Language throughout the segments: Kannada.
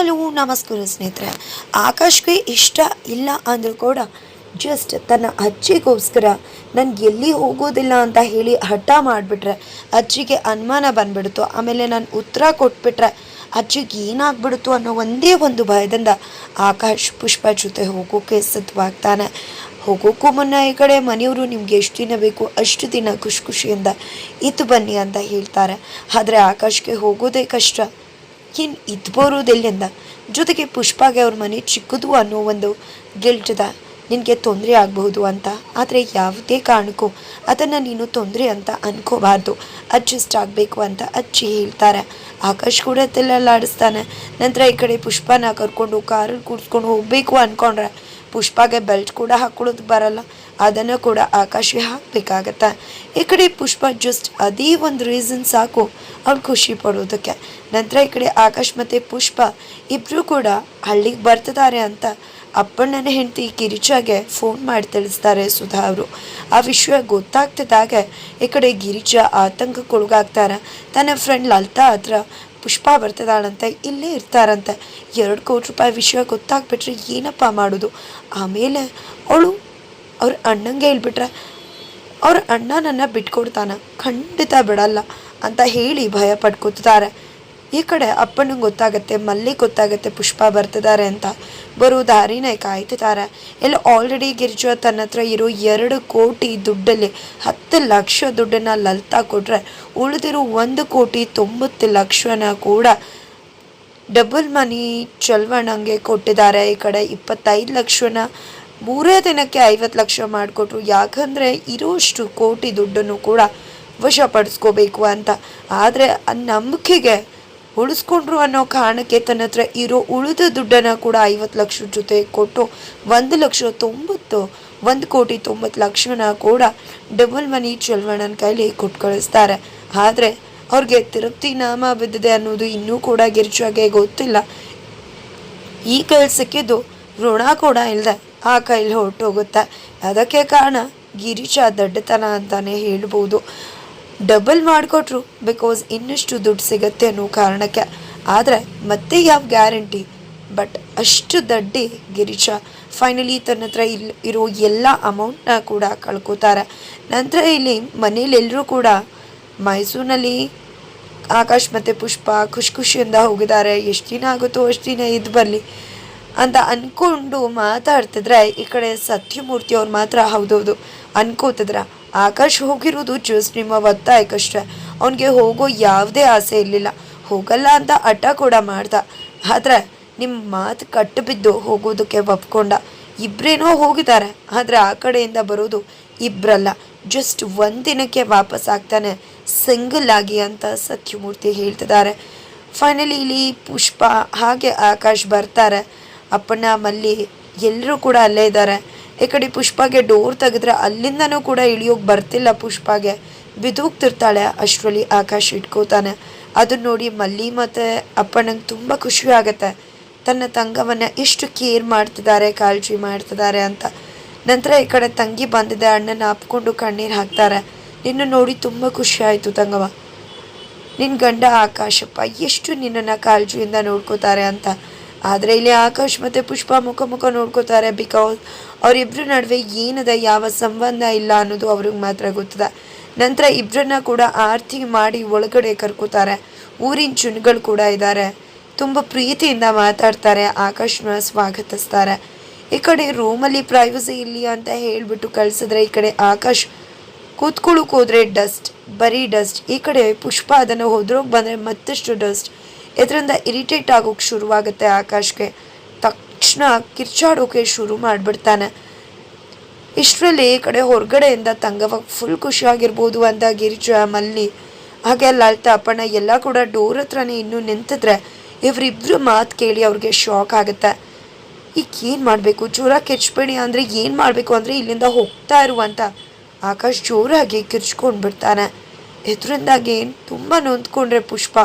ಹಲೋ ನಮಸ್ಕಾರ ಸ್ನೇಹಿತರೆ. ಆಕಾಶ್ಗೆ ಇಷ್ಟ ಇಲ್ಲ ಅಂದರೂ ಕೂಡ ಜಸ್ಟ್ ತನ್ನ ಅಜ್ಜಿಗೋಸ್ಕರ ನನಗೆ ಎಲ್ಲಿ ಹೋಗೋದಿಲ್ಲ ಅಂತ ಹೇಳಿ ಹಠ ಮಾಡಿಬಿಟ್ರೆ, ಅಜ್ಜಿಗೆ ಅನುಮಾನ ಬಂದ್ಬಿಡ್ತು. ಆಮೇಲೆ ನಾನು ಉತ್ತರ ಕೊಟ್ಬಿಟ್ರೆ, ಅಜ್ಜಿಗೆ ಏನಾಗ್ಬಿಡ್ತು ಅನ್ನೋ ಒಂದೇ ಒಂದು ಭಯದಿಂದ ಆಕಾಶ್ ಪುಷ್ಪ ಜೊತೆ ಹೋಗೋಕೆ ಸಿದ್ಧವಾಗ್ತಾನೆ. ಹೋಗೋಕ್ಕೂ ಮುನ್ನ ಈ ಕಡೆ ಮನೆಯವರು ನಿಮ್ಗೆ ಎಷ್ಟು ದಿನ ಬೇಕು, ಅಷ್ಟು ದಿನ ಖುಷಿ ಖುಷಿಯಿಂದ ಇತ್ತು ಬನ್ನಿ ಅಂತ ಹೇಳ್ತಾರೆ. ಆದರೆ ಆಕಾಶ್ಗೆ ಹೋಗೋದೇ ಕಷ್ಟ. ಇನ್ನು ಇದು ಬರೋದೆಲ್ಲಿಂದ. ಜೊತೆಗೆ ಪುಷ್ಪಾಗೆ ಅವ್ರ ಮನೆ ಚಿಕ್ಕದು ಅನ್ನೋ ಒಂದು ಗಿಲ್ಟದ ನಿನಗೆ ತೊಂದರೆ ಆಗಬಹುದು ಅಂತ. ಆದರೆ ಯಾವುದೇ ಕಾರಣಕ್ಕೂ ಅದನ್ನು ನೀನು ತೊಂದರೆ ಅಂತ ಅನ್ಕೋಬಾರ್ದು. ಅಡ್ಜಸ್ಟ್ ಆಗಬೇಕು ಅಂತ ಅಜ್ಜಿ ಹೇಳ್ತಾರೆ. ಆಕಾಶ್ ಕೂಡ ಆಡಿಸ್ತಾನೆ ನಂತರ ಈ ಕಡೆ ಪುಷ್ಪನ ಕರ್ಕೊಂಡು ಕಾರಲ್ಲಿ ಕೂಡಿಸ್ಕೊಂಡು ಹೋಗಬೇಕು ಅಂದ್ಕೊಂಡ್ರೆ ಪುಷ್ಪಾಗೆ ಬೆಲ್ಟ್ ಕೂಡ ಹಾಕೊಳ್ಳೋದು ಬರಲ್ಲ. ಅದನ್ನು ಕೂಡ ಆಕಾಶಿಗೆ ಹಾಕಬೇಕಾಗತ್ತೆ. ಈ ಕಡೆ ಪುಷ್ಪ ಜಸ್ಟ್ ಅದೇ ಒಂದು ರೀಸನ್ ಸಾಕು. ಅವ್ಳು ಖುಷಿ ಪಡೋದಕ್ಕೆ. ನಂತರ ಈ ಕಡೆ ಆಕಾಶ್ ಮತ್ತು ಪುಷ್ಪ ಇಬ್ಬರು ಕೂಡ ಹಳ್ಳಿಗೆ ಬರ್ತಿದ್ದಾರೆ ಅಂತ ಅಪ್ಪಣ್ಣನ ಹೆಂಡತಿ ಗಿರಿಜಾಗೆ ಫೋನ್ ಮಾಡಿ ತಿಳಿಸ್ತಾರೆ ಸುಧಾ ಅವರು. ಆ ವಿಷಯ ಗೊತ್ತಾಗ್ತಿದ್ದಾಗ ಈ ಕಡೆ ಗಿರಿಜಾ ಆತಂಕಕ್ಕೊಳಗಾಗ್ತಾರೆ. ತನ್ನ ಫ್ರೆಂಡ್ ಲಲಿತಾ ಹತ್ರ ಪುಷ್ಪ ಬರ್ತದಾಳಂತೆ ಇಲ್ಲೇ ಇರ್ತಾರಂತೆ. ಎರಡು ಕೋಟಿ ರೂಪಾಯಿ ವಿಷಯ ಗೊತ್ತಾಗ್ಬಿಟ್ರೆ ಏನಪ್ಪ ಮಾಡೋದು? ಆಮೇಲೆ ಅವಳು ಅವ್ರ ಅಣ್ಣಂಗೆ ಹೇಳ್ಬಿಟ್ರೆ, ಅವ್ರ ಅಣ್ಣ ನನ್ನ ಬಿಟ್ಕೊಡ್ತಾನೆ, ಖಂಡಿತ ಬಿಡಲ್ಲ ಅಂತ ಹೇಳಿ ಭಯ ಪಡ್ಕೊತಾರೆ ಈ ಕಡೆ ಅಪ್ಪನಿಗೆ ಗೊತ್ತಾಗತ್ತೆ ಮಲ್ಲಿ ಗೊತ್ತಾಗತ್ತೆ, ಪುಷ್ಪ ಬರ್ತಿದ್ದಾರೆ ಅಂತ. ಬರೋ ದಾರಿನೇ ಕಾಯ್ತಿದ್ದಾರೆ ಇಲ್ಲಿ ಆಲ್ರೆಡಿ ಗಿರಿಜಾ ತನ್ನ ಹತ್ರ ಇರೋ ಎರಡು ಕೋಟಿ ದುಡ್ಡಲ್ಲಿ ಹತ್ತು ಲಕ್ಷ ದುಡ್ಡನ್ನ ಲಲಿತಾ ಕೊಟ್ರೆ ಉಳಿದಿರೋ ಒಂದು ಕೋಟಿ ತೊಂಬತ್ತು ಲಕ್ಷನ ಕೂಡ ಡಬಲ್ ಮನಿ ಚಲ್ವಣಂಗೆ ಕೊಟ್ಟಿದ್ದಾರೆ. ಈ ಕಡೆ ಇಪ್ಪತ್ತೈದು ಲಕ್ಷನ ಮೂರೇ ದಿನಕ್ಕೆ ಐವತ್ತು ಲಕ್ಷ ಮಾಡಿಕೊಟ್ರು. ಯಾಕಂದರೆ ಇರೋಷ್ಟು ಕೋಟಿ ದುಡ್ಡನ್ನು ಕೂಡ ವಶಪಡಿಸ್ಕೋಬೇಕು ಅಂತ. ಆದರೆ ಆ ನಂಬಿಕೆಗೆ ಉಳಿಸ್ಕೊಂಡ್ರು ಅನ್ನೋ ಕಾರಣಕ್ಕೆ ತನ್ನ ಹತ್ರ ಇರೋ ಉಳಿದ ದುಡ್ಡನ್ನು ಕೂಡ ಐವತ್ತು ಲಕ್ಷ ಜೊತೆ ಕೊಟ್ಟು ಒಂದು ಲಕ್ಷ ತೊಂಬತ್ತು, ಒಂದು ಕೋಟಿ ತೊಂಬತ್ತು ಲಕ್ಷನ ಕೂಡ ಡಬಲ್ ಮನಿ ಚಲ್ವಣ್ಣನ ಕೈಲಿ ಕೊಟ್ಟು ಕಳಿಸ್ತಾರೆ ಆದರೆ ಅವ್ರಿಗೆ ತೃಪ್ತಿ ನಾಮ ಬಿದ್ದಿದೆ ಅನ್ನೋದು ಇನ್ನೂ ಕೂಡ ಗಿರ್ಜಾಗೆ ಗೊತ್ತಿಲ್ಲ. ಈ ಕೈಲಿ ಸಿಕ್ಕಿದ್ದು ಋಣ ಕೂಡ ಇಲ್ಲದೆ ಆ ಕೈಲಿ ಹೊರಟೋಗುತ್ತೆ. ಅದಕ್ಕೆ ಕಾರಣ ಗಿರಿಜಾ ದಡ್ಡತನ ಅಂತಾನೆ ಹೇಳ್ಬೋದು. ಡಬಲ್ ಮಾಡಿಕೊಟ್ರು ಬಿಕಾಸ್ ಇನ್ನಷ್ಟು ದುಡ್ಡು ಸಿಗತ್ತೆ ಅನ್ನೋ ಕಾರಣಕ್ಕೆ. ಆದರೆ ಮತ್ತೆ ಯಾವ ಗ್ಯಾರಂಟಿ? ಬಟ್ ಅಷ್ಟು ದಡ್ಡಿ ಗಿರೀಶ ಫೈನಲಿ ತನ್ನ ಹತ್ರ ಇಲ್ಲಿ ಇರೋ ಎಲ್ಲ ಅಮೌಂಟ್ನ ಕೂಡ ಕಳ್ಕೊತಾರೆ. ನಂತರ ಇಲ್ಲಿ ಮನೇಲಿ ಎಲ್ಲರೂ ಕೂಡ ಮೈಸೂರಿನಲ್ಲಿ ಆಕಾಶ್ ಮತ್ತು ಪುಷ್ಪ ಖುಷಿ ಖುಷಿಯಿಂದ ಹೋಗಿದ್ದಾರೆ. ಎಷ್ಟು ದಿನ ಆಗುತ್ತೋ ಅಷ್ಟು ದಿನ ಇದು ಬರಲಿ ಅಂತ ಅಂದ್ಕೊಂಡು ಮಾತಾಡ್ತಿದ್ರೆ ಈ ಕಡೆ ಸತ್ಯಮೂರ್ತಿ ಅವ್ರು ಮಾತ್ರ ಹೌದೌದು ಅನ್ಕೋತಿದ್ರ. ಆಕಾಶ್ ಹೋಗಿರೋದು ಜಸ್ಟ್ ನಿಮ್ಮ ಒತ್ತಾಯಕ್ಕಷ್ಟೇ ಅವನಿಗೆ ಹೋಗೋ ಯಾವುದೇ ಆಸೆ ಇರಲಿಲ್ಲ. ಹೋಗಲ್ಲ ಅಂತ ಹಠ ಕೂಡ ಮಾಡ್ದ. ಆದರೆ ನಿಮ್ಮ ಮಾತು ಕಟ್ಟು ಬಿದ್ದು ಹೋಗೋದಕ್ಕೆ ಒಪ್ಕೊಂಡ. ಇಬ್ಬರೇನೋ ಹೋಗಿದ್ದಾರೆ. ಆದರೆ ಆ ಕಡೆಯಿಂದ ಬರೋದು ಇಬ್ಬರಲ್ಲ ಜಸ್ಟ್ ಒಂದಿನಕ್ಕೆ ವಾಪಸ್ ಆಗ್ತಾನೆ. ಸಿಂಗಲ್ ಆಗಿ ಅಂತ ಸತ್ಯಮೂರ್ತಿ ಹೇಳ್ತಿದ್ದಾರೆ. ಫೈನಲಿ ಇಲ್ಲಿ ಪುಷ್ಪ ಹಾಗೆ ಆಕಾಶ್ ಬರ್ತಾರೆ. ಅಪ್ಪಣ್ಣ ಮಲ್ಲಿ ಎಲ್ಲರೂ ಕೂಡ ಅಲ್ಲೇ ಇದ್ದಾರೆ. ಈ ಕಡೆ ಪುಷ್ಪಗೆ ಡೋರ್ ತೆಗೆದ್ರೆ ಅಲ್ಲಿಂದನೂ ಕೂಡ ಇಳಿಯೋಕೆ ಬರ್ತಿಲ್ಲ ಪುಷ್ಪಾಗೆ. ಬಿದೋಗ್ತಿರ್ತಾಳೆ ಅಷ್ಟರಲ್ಲಿ ಆಕಾಶ್ ಇಟ್ಕೋತಾನೆ ಅದನ್ನ ನೋಡಿ ಮಲ್ಲಿ ಮತ್ತು ಅಪ್ಪಣ್ಣಂಗೆ ತುಂಬ ಖುಷಿ ಆಗುತ್ತೆ. ತನ್ನ ತಂಗವನ್ನು ಎಷ್ಟು ಕೇರ್ ಮಾಡ್ತಿದ್ದಾರೆ, ಕಾಳಜಿ ಮಾಡ್ತಿದ್ದಾರೆ ಅಂತ. ನಂತರ ಈ ಕಡೆ ತಂಗಿ ಬಂದಿದೆ, ಅಣ್ಣನ ಅಪ್ಕೊಂಡು ಕಣ್ಣೀರು ಹಾಕ್ತಾರೆ. ನಿನ್ನ ನೋಡಿ ತುಂಬ ಖುಷಿ ಆಯಿತು ತಂಗವ ನಿನ್ನ ಗಂಡ ಆಕಾಶಪ್ಪ, ಎಷ್ಟು ನಿನ್ನನ್ನು ಕಾಳಜಿಯಿಂದ ನೋಡ್ಕೋತಾರೆ ಅಂತ. ಆದರೆ ಇಲ್ಲಿ ಆಕಾಶ್ ಮತ್ತು ಪುಷ್ಪ ಮುಖ ಮುಖ ನೋಡ್ಕೋತಾರೆ ಬಿಕಾಸ್ ಅವರಿಬ್ಬರ ನಡುವೆ ಏನಿದೆ ಯಾವ ಸಂಬಂಧ ಇಲ್ಲ ಅನ್ನೋದು ಅವ್ರಿಗೆ ಮಾತ್ರ ಗೊತ್ತದೆ. ನಂತರ ಇಬ್ಬರನ್ನ ಕೂಡ ಆರತಿ ಮಾಡಿ ಒಳಗಡೆ ಕರ್ಕೋತಾರೆ. ಊರಿನ ಚುನ್ಗಳು ಕೂಡ ಇದ್ದಾರೆ ತುಂಬ ಪ್ರೀತಿಯಿಂದ ಮಾತಾಡ್ತಾರೆ, ಆಕಾಶ್ನ ಸ್ವಾಗತಿಸ್ತಾರೆ. ಈ ಕಡೆ ರೂಮಲ್ಲಿ ಪ್ರೈವಸಿ ಇಲ್ಲಿ ಅಂತ ಹೇಳಿಬಿಟ್ಟು ಕಳಿಸಿದ್ರೆ ಈ ಕಡೆ ಆಕಾಶ್ ಕೂತ್ಕೊಳ್ಳೋಕೆ ಹೋದ್ರೆ ಡಸ್ಟ್ ಬರೀ ಡಸ್ಟ್ ಈ ಕಡೆ ಪುಷ್ಪ ಅದನ್ನು ಹೋದ್ರೋಗಿ ಬಂದರೆ ಮತ್ತಷ್ಟು ಡಸ್ಟ್ ಇದರಿಂದ ಇರಿಟೇಟ್ ಆಗೋಕೆ ಶುರುವಾಗುತ್ತೆ ಆಕಾಶ್ಗೆ. ತಕ್ಷಣ ಕಿರ್ಚಾಡೋಕೆ ಶುರು ಮಾಡಿಬಿಡ್ತಾನೆ. ಇಷ್ಟರಲ್ಲಿ ಈ ಕಡೆ ಹೊರಗಡೆಯಿಂದ ತಂಗವ ಫುಲ್ ಖುಷಿಯಾಗಿರ್ಬೋದು ಅಂತ ಗಿರಿಜ, ಮಲ್ಲಿ, ಹಾಗೆ ಲಲಿತಾ, ಅಪ್ಪಣ್ಣ ಎಲ್ಲ ಕೂಡ ಡೋರ್ ಹತ್ರನೇ ಇನ್ನೂ ನಿಂತಿದ್ರೆ ಇವರಿಬ್ರು ಮಾತು ಕೇಳಿ ಅವ್ರಿಗೆ ಶಾಕ್ ಆಗುತ್ತೆ. ಈಗ ಏನು ಮಾಡಬೇಕು? ಜೋರ ಕೆಚ್ಚಬೇಡಿ ಅಂದರೆ ಏನು ಮಾಡಬೇಕು ಅಂದರೆ ಇಲ್ಲಿಂದ ಹೋಗ್ತಾ ಇರುವಂತ ಆಕಾಶ್ ಜೋರಾಗಿ ಕಿರ್ಚ್ಕೊಂಡು ಬಿಡ್ತಾನೆ ಇದರಿಂದಾಗಿ ತುಂಬ ನೊಂದ್ಕೊಂಡ್ರೆ ಪುಷ್ಪ.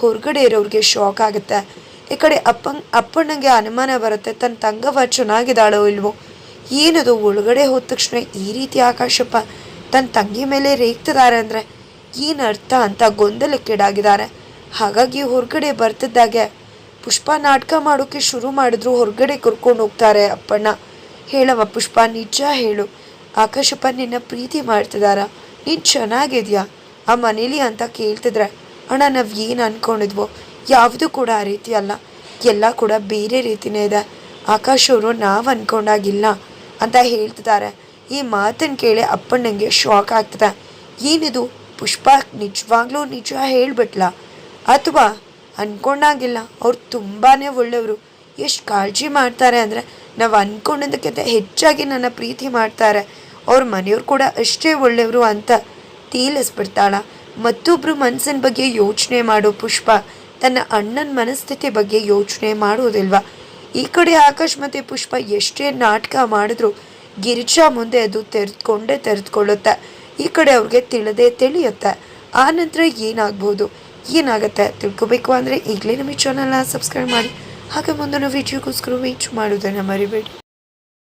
ಹೊರಗಡೆ ಇರೋರಿಗೆ ಶಾಕ್ ಆಗುತ್ತೆ. ಈ ಕಡೆ ಅಪ್ಪಂಗ್, ಅಪ್ಪಣ್ಣಂಗೆ ಅನುಮಾನ ಬರುತ್ತೆ ತನ್ನ ತಂಗವ ಚೆನ್ನಾಗಿದ್ದಾಳೋ ಇಲ್ವೋ? ಏನದು ಒಳಗಡೆ ಹೋದ ತಕ್ಷಣ ಈ ರೀತಿ ಆಕಾಶಪ್ಪ ತನ್ನ ತಂಗಿ ಮೇಲೆ ರೇಗ್ತಿದ್ದಾರೆ ಅಂದರೆ ಏನು ಅರ್ಥ ಅಂತ ಗೊಂದಲಕ್ಕೀಡಾಗಿದ್ದಾರೆ ಹಾಗಾಗಿ ಹೊರಗಡೆ ಬರ್ತಿದ್ದಾಗೆ ಪುಷ್ಪ ನಾಟಕ ಮಾಡೋಕ್ಕೆ ಶುರು ಮಾಡಿದ್ರು, ಹೊರಗಡೆ ಕರ್ಕೊಂಡು ಹೋಗ್ತಾರೆ ಅಪ್ಪಣ್ಣ. ಹೇಳವ ಪುಷ್ಪ, ನಿಜ ಹೇಳು. ಆಕಾಶಪ್ಪ ನಿನ್ನ ಪ್ರೀತಿ ಮಾಡ್ತಿದಾರ. ನೀನು ಚೆನ್ನಾಗಿದ್ಯಾ? ಆ ಮನೇಲಿ ಅಂತ ಕೇಳ್ತಿದ್ರೆ. ಅಣ್ಣ, ನಾವು ಏನು ಅಂದ್ಕೊಂಡಿದ್ವೋ ಯಾವುದು ಕೂಡ ಆ ರೀತಿ ಅಲ್ಲ. ಎಲ್ಲ ಕೂಡ ಬೇರೆ ರೀತಿನೇ ಇದೆ. ಆಕಾಶ್ ಅವರು ನಾವು ಅಂದ್ಕೊಂಡಾಗಿಲ್ಲ ಅಂತ ಹೇಳ್ತಿದ್ದಾರೆ ಈ ಮಾತನ್ನು ಕೇಳಿ ಅಪ್ಪಣ್ಣಂಗೆ ಶಾಕ್ ಆಗ್ತದೆ. ಏನಿದು? ಪುಷ್ಪ ನಿಜವಾಗ್ಲೂ ನಿಜ ಹೇಳ್ಬಿಟ್ಲ? ಅಥವಾ ಅಂದ್ಕೊಂಡಾಗಿಲ್ಲ ಅವ್ರು ತುಂಬಾ ಒಳ್ಳೆಯವರು. ಎಷ್ಟು ಕಾಳಜಿ ಮಾಡ್ತಾರೆ ಅಂದರೆ ನಾವು ಅಂದ್ಕೊಂಡಿದ್ದಕ್ಕಿಂತ ಹೆಚ್ಚಾಗಿ ನನ್ನ ಪ್ರೀತಿ ಮಾಡ್ತಾರೆ. ಅವ್ರ ಮನೆಯವ್ರು ಕೂಡ ಅಷ್ಟೇ ಒಳ್ಳೆಯವರು ಅಂತ ತೀಲಿಸ್ಬಿಡ್ತಾಳ. ಮತ್ತೊಬ್ರು ಮನಸ್ಸಿನ ಬಗ್ಗೆ ಯೋಚನೆ ಮಾಡೋ ಪುಷ್ಪ ತನ್ನ ಅಣ್ಣನ ಮನಸ್ಥಿತಿ ಬಗ್ಗೆ ಯೋಚನೆ ಮಾಡೋದಿಲ್ವಾ ಈ ಕಡೆ ಆಕಾಶ್ ಮತ್ತು ಪುಷ್ಪ ಎಷ್ಟೇ ನಾಟಕ ಮಾಡಿದ್ರು ಗಿರಿಜಾ ಮುಂದೆ ಅದು ತೆರೆದುಕೊಂಡೇ ತೆರೆದುಕೊಳ್ಳುತ್ತೆ. ಈ ಕಡೆ ಅವ್ರಿಗೆ ತಿಳಿದೇ ತಿಳಿಯುತ್ತೆ. ಆ ನಂತರ ಏನಾಗ್ಬೋದು? ಏನಾಗುತ್ತೆ? ತಿಳ್ಕೊಬೇಕು ಅಂದರೆ ಈಗಲೇ ನಮ್ಮ ಚಾನಲ್ನ ಸಬ್ಸ್ಕ್ರೈಬ್ ಮಾಡಿ. ಹಾಗೆ ಮುಂದಿನ ವಿಡಿಯೋಗೋಸ್ಕರ ವೀಚ್ ಮಾಡೋದನ್ನು ಮರಿಬೇಡಿ.